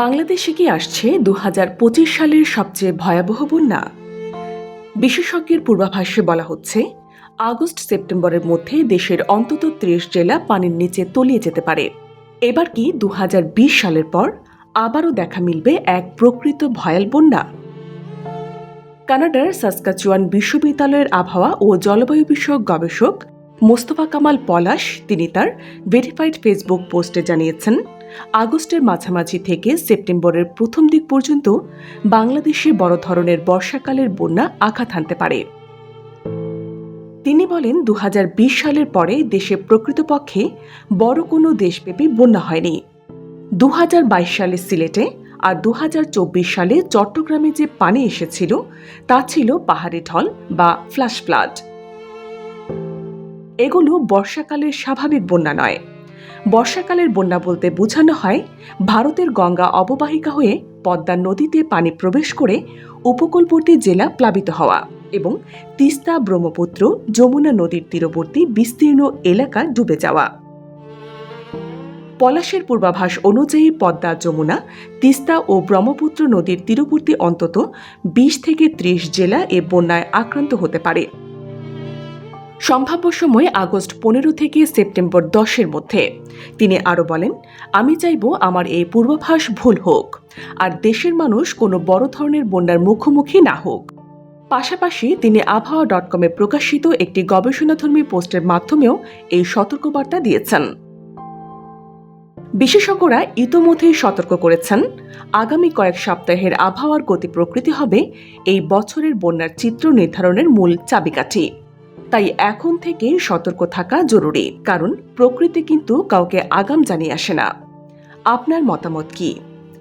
বাংলাদেশে কি আসছে দু হাজার পঁচিশ সালের সবচেয়ে ভয়াবহ বন্যা? বিশেষজ্ঞের পূর্বাভাসে বলা হচ্ছে, আগস্ট সেপ্টেম্বরের মধ্যে দেশের অন্তত ত্রিশ জেলা পানির নিচে তলিয়ে যেতে পারে। এবার কি দু হাজার বিশ সালের পর আবারও দেখা মিলবে এক প্রকৃত ভয়াল বন্যা? কানাডার সাসকাচুয়ান বিশ্ববিদ্যালয়ের আবহাওয়া ও জলবায়ু বিষয়ক গবেষক মোস্তফা কামাল পলাশ, তিনি তার ভেরিফাইড ফেসবুক পোস্টে জানিয়েছেন আগস্টের মাঝামাঝি থেকে সেপ্টেম্বরের প্রথম দিক পর্যন্ত বাংলাদেশে বড় ধরনের বর্ষাকালের বন্যা আঘাত হানতে পারে। তিনি বলেন দু হাজার বিশ সালের পরে দেশে প্রকৃতপক্ষে বড় কোনো দেশব্যাপী বন্যা হয়নি। দু হাজার বাইশ সালে সিলেটে আর দু হাজার চব্বিশ সালে চট্টগ্রামে যে পানি এসেছিল, তা ছিল পাহাড়ি ঢল বা ফ্ল্যাশ ফ্লাড। এগুলো বর্ষাকালের স্বাভাবিক বন্যা নয়। বর্ষাকালের বন্যা বলতে বোঝানো হয় ভারতের গঙ্গা অববাহিকা হয়ে পদ্মা নদীতে পানি প্রবেশ করে উপকূলবর্তী জেলা প্লাবিত হওয়া এবং তিস্তা ব্রহ্মপুত্র যমুনা নদীর তীরবর্তী বিস্তীর্ণ এলাকা ডুবে যাওয়া। পলাশের পূর্বাভাস অনুযায়ী পদ্মা, যমুনা, তিস্তা ও ব্রহ্মপুত্র নদীর তীরবর্তী অন্তত বিশ থেকে ত্রিশ জেলা এ বন্যায় আক্রান্ত হতে পারে। সম্ভাব্য সময় আগস্ট পনেরো থেকে সেপ্টেম্বর দশের মধ্যে। তিনি আরও বলেন, আমি চাইব আমার এই পূর্বাভাস ভুল হোক, আর দেশের মানুষ কোনো বড় ধরনের বন্যার মুখোমুখি না হোক। পাশাপাশি তিনি আবহাওয়া ডট কমে প্রকাশিত একটি গবেষণাধর্মী পোস্টের মাধ্যমেও এই সতর্কবার্তা দিয়েছেন। বিশেষজ্ঞরা ইতোমধ্যেই সতর্ক করেছেন, আগামী কয়েক সপ্তাহের আবহাওয়ার গতি প্রকৃতি হবে এই বছরের বন্যার চিত্র নির্ধারণের মূল চাবিকাঠি। তাই এখন থেকে সতর্ক থাকা জরুরি, কারণ প্রকৃতি কিন্তু কাউকে আগাম জানিয়ে আসে না। আপনার মতামত কি?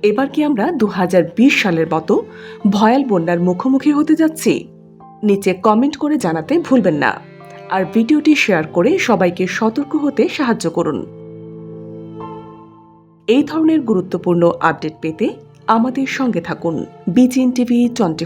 এবার কি আমরা দু হাজার বিশ সালের মতো ভয়াল বন্যার মুখোমুখি হতে যাচ্ছি? নিচে কমেন্ট করে জানাতে ভুলবেন না। আর ভিডিওটি শেয়ার করে সবাইকে সতর্ক হতে সাহায্য করুন। এই ধরনের গুরুত্বপূর্ণ আপডেট পেতে আমাদের সঙ্গে থাকুন। বিচিন টিভি টোয়েন্টি